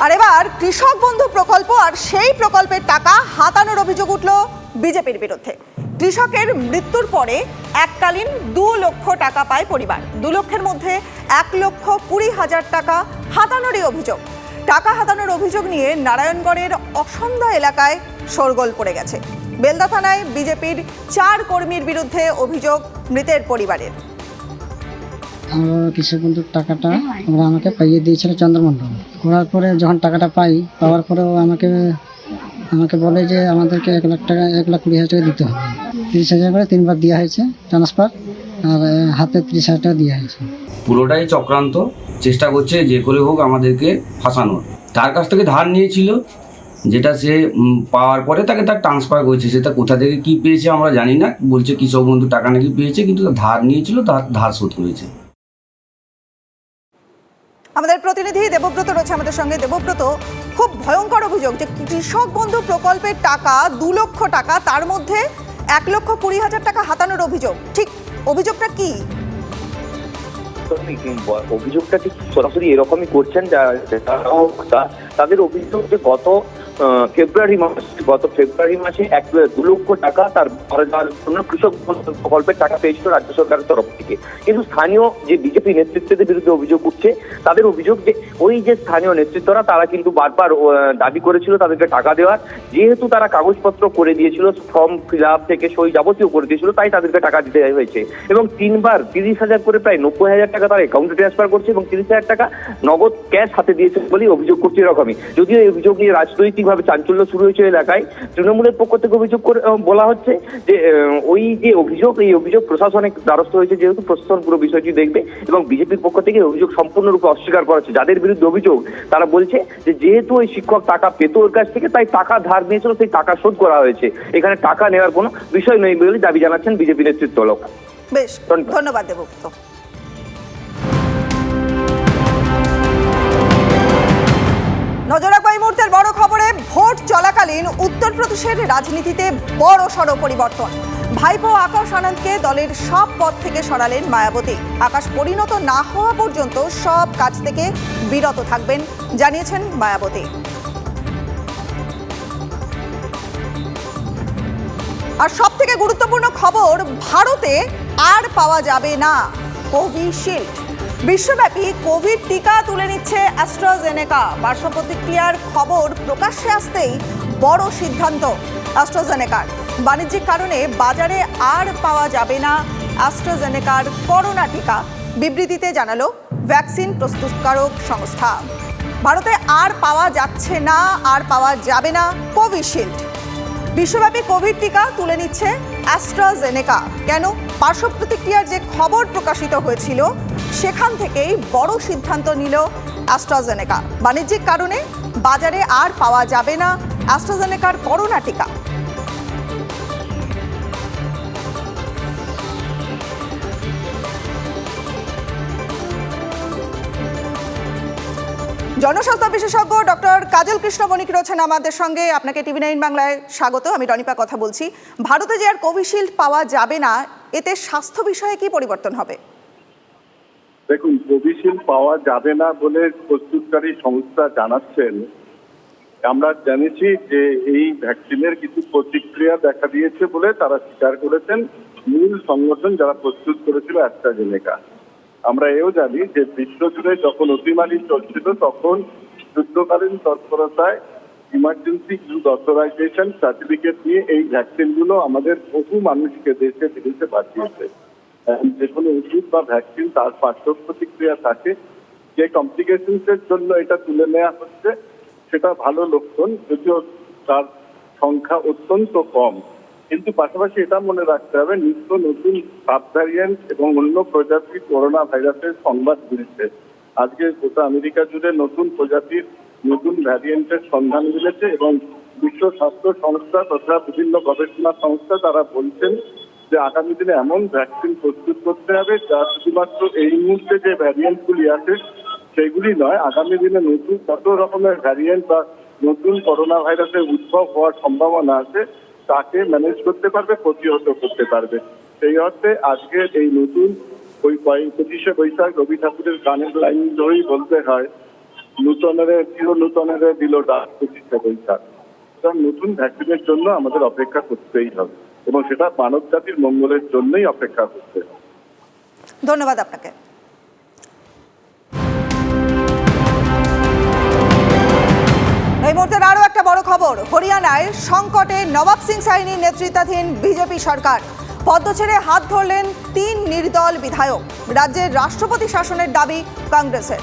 আর এবার কৃষক বন্ধু প্রকল্প আর সেই প্রকল্পের টাকা হাতানোর অভিযোগ উঠল বিজেপির বিরুদ্ধে। কৃষকের মৃত্যুর পরে এককালীন দু লক্ষ টাকা পায় পরিবার। দু লক্ষের মধ্যে এক লক্ষ কুড়ি হাজার টাকা হাতানোরই অভিযোগ। টাকা হাতানোর অভিযোগ নিয়ে নারায়ণগড়ের অসন্ধ্যা এলাকায় শোরগোল পড়ে গেছে। বেলদা থানায় বিজেপির চার কর্মীর বিরুদ্ধে অভিযোগ মৃতের পরিবারের। আমার কৃষক বন্ধুর টাকাটা ওরা আমাকে পাইয়ে দিয়েছিল চন্দ্রমণ্ডল করার পরে যখন টাকাটা পাই, পাওয়ার পরে ও আমাকে আমাকে বলে যে আমাদেরকে এক লাখ টাকা, এক লাখ কুড়ি হাজার টাকা দিতে হবে। তিরিশ হাজার করে তিনবার দেওয়া হয়েছে ট্রান্সফার আর হাতে তিরিশ হাজার টাকা দেওয়া হয়েছে। পুরোটাই চক্রান্ত। চেষ্টা করছে যে করে হোক আমাদেরকে ফাঁসানোর। তার কাছ থেকে ধার নিয়েছিল, যেটা সে পাওয়ার পরে তাকে তার ট্রান্সফার করেছে। সেটা কোথা থেকে কি পেয়েছে আমরা জানি না। বলছে কৃষক বন্ধু টাকা নাকি পেয়েছে, কিন্তু ধার নিয়েছিল তার ধার শোধ করেছে। আমাদের প্রতিনিধি দেবব্রত রয়েছে আমাদের সঙ্গে। দেবব্রত, খুব ভয়ঙ্কর অভিযোগ যে কৃষক বন্ধু প্রকল্পের টাকা, দু লক্ষ টাকা, তার মধ্যে এক লক্ষ কুড়ি হাজার টাকা হাতানোর অভিযোগ। ঠিক অভিযোগটা কি? অভিযোগটা ঠিক সরাসরি এরকমই করছেন তাদের অভিযোগ যে গত ফেব্রুয়ারি মাস গত ফেব্রুয়ারি মাসে এক, দু লক্ষ টাকা তার ঘরে দেওয়ার জন্য কৃষক প্রকল্পের টাকা পেয়েছিল রাজ্য সরকারের তরফ থেকে। কিন্তু স্থানীয় যে বিজেপি নেতৃত্বের বিরুদ্ধে অভিযোগ উঠছে, তাদের অভিযোগ যে ওই যে স্থানীয় নেতৃত্বরা, তারা কিন্তু বারবার দাবি করেছিল তাদেরকে টাকা দেওয়ার। যেহেতু তারা কাগজপত্র করে দিয়েছিল, ফর্ম ফিল আপ থেকে সই যাবতীয় করে দিয়েছিল, তাই তাদেরকে টাকা দিতে হয়েছে। এবং তিনবার তিরিশ হাজার করে, প্রায় নব্বই হাজার টাকা তারা অ্যাকাউন্টে ট্রান্সফার করছে এবং তিরিশ হাজার টাকা নগদ ক্যাশ হাতে দিয়েছে বলেই অভিযোগ করছে এরকমই। যদিও এই অভিযোগ নিয়ে রাজনৈতিকভাবে চাঞ্চল্য শুরু হয়েছে এলাকায় তৃণমূলের পক্ষ থেকে অভিযোগ করে বলা হচ্ছে যে ওই যে অভিযোগ এই অভিযোগ প্রশাসনের দ্বারস্থ হয়েছে যেহেতু প্রশাসন পুরো বিষয়টি দেখবে এবং বিজেপির পক্ষ থেকে অভিযোগ সম্পূর্ণরূপে অস্বীকার করা হচ্ছে। যাদের বিরুদ্ধে অভিযোগ তারা বলছে যে যেহেতু ওই শিক্ষক টাকা পেত ওর কাছ থেকে তাই টাকা ধার নিয়েছিল সেই টাকা শোধ করা হয়েছে। এখানে টাকা নেওয়ার কোনো বিষয় নেই বলে দাবি জানাচ্ছেন বিজেপি নেতৃত্ব লোক বেশ ধন্যবাদ। ধন্যবাদ দেবব্রত চলাকালীন উত্তরপ্রদেশের রাজনীতিতে বড় সড় পরিবর্তন। ভাইপো আকাশ আনন্দকে দলের সব পদ থেকে সরালেন মায়াবতী। আকাশ পরিণত না হওয়া পর্যন্ত সব কাজ থেকে বিরত থাকবেন, জানিয়েছেন মায়াবতী। আর সব থেকে গুরুত্বপূর্ণ খবর, ভারতে আর পাওয়া যাবে না কোভিশিল্ড। বিশ্বব্যাপী কোভিড টিকা তুলে নিচ্ছে অ্যাস্ট্রাজেনেকা। পার্শ্ব প্রতিক্রিয়ার খবর প্রকাশ্যে আসতেই বড় সিদ্ধান্ত অ্যাস্ট্রাজেনেকার। বাণিজ্যিক কারণে বাজারে আর পাওয়া যাবে না অ্যাস্ট্রাজেনেকার করোনা টিকা। বিবৃতিতে জানালো ভ্যাকসিন প্রস্তুতকারক সংস্থা। ভারতে আর পাওয়া যাচ্ছে না, আর পাওয়া যাবে না কোভিশিল্ড। বিশ্বব্যাপী কোভিড টিকা তুলে নিচ্ছে অ্যাস্ট্রাজেনেকা। কেন? পার্শ্ব প্রতিক্রিয়ার যে খবর প্রকাশিত হয়েছিল সেখান থেকেই বড় সিদ্ধান্ত নিল অ্যাস্ট্রাজেনেকা বাণিজ্যিক কারণে বাজারে আর পাওয়া যাবে না অ্যাস্ট্রাজেনেকার করোনা টিকা। জনস্বাস্থ্য বিশেষজ্ঞ ডক্টর কাজল কৃষ্ণ বণিক রয়েছেন আমাদের সঙ্গে? আপনাকে টিভি নাইন বাংলায় স্বাগত। আমি রনিপা কথা বলছি। ভারতে যে আর কোভিশিল্ড পাওয়া যাবে না, এতে স্বাস্থ্য বিষয়ে কি পরিবর্তন হবে? দেখুন, কোভিশিল্ড পাওয়া যাবে না বলে প্রস্তুতকারী সংস্থা জানাচ্ছেন। আমরা জেনেছি যে এই ভ্যাকসিনের কিছু প্রতিক্রিয়া দেখা দিয়েছে বলে তারা স্বীকার করেছেন। মূল সংগঠন যারা প্রস্তুত করেছিল অ্যাস্ট্রাজেনেকা আমরা এও জানি যে বিশ্বজুড়ে যখন অতিমারি চলছিল, তখন যুদ্ধকালীন তৎপরতায় ইমার্জেন্সি ইউজ অথরাইজেশন সার্টিফিকেট দিয়ে এই ভ্যাকসিনগুলো আমাদের বহু মানুষকে দেশে বিদেশে পাঠিয়েছে। যে কোনো ওষুধ বা ভ্যাকসিন তার পার্শ্ব প্রতিক্রিয়া থাকে। যে কমপ্লিকেশনস এর জন্য এটা তুলে নেওয়া হচ্ছে, সেটা ভালো লক্ষণ, যদিও তার সংখ্যা অত্যন্ত কম। কিন্তু পাশাপাশি এটা মনে রাখতে হবে, নিত্য নতুন সাব ভ্যারিয়েন্ট এবং অন্য প্রজাতির করোনা ভাইরাসের সংবাদ মিলছে। আজকে গোটা আমেরিকা জুড়ে নতুন প্রজাতির নতুন ভ্যারিয়েন্টের সন্ধান মিলেছে এবং বিশ্ব স্বাস্থ্য সংস্থা তথা বিভিন্ন গবেষণা সংস্থা তারা বলছেন যে আগামী দিনে এমন ভ্যাকসিন প্রস্তুত করতে হবে, যা শুধুমাত্র এই মুহূর্তে যে ভ্যারিয়েন্টগুলি আছে, সেগুলি নয়, আগামী দিনে নতুন কত রকমের ভ্যারিয়েন্ট বা নতুন করোনা ভাইরাসের উদ্ভব হওয়ার সম্ভাবনা আছে, তাকে ম্যানেজ করতে পারবে, প্রতিহত করতে পারবে। সেই অর্থে আজকের এই নতুন ওই পঁচিশে বৈশাখ রবি ঠাকুরের গানের লাইন ধরেই বলতে হয়, নূতনের চির নূতনের দিল ডাক পঁচিশে বৈশাখ। নতুন ভ্যাকসিনের জন্য আমাদের অপেক্ষা করতেই হবে। এবং সেটা মানব জাতির মঙ্গলের জন্যই অপেক্ষা হবে ধন্যবাদ আপনাকে। এই মুহূর্তের আরও একটা বড় খবর। হরিয়ানায় সংকটে নবাব সিং সাইনির নেতৃত্বাধীন বিজেপি সরকার। পদ্ম ছেড়ে হাত ধরলেন তিন নির্দল বিধায়ক। রাজ্যের রাষ্ট্রপতি শাসনের দাবি কংগ্রেসের।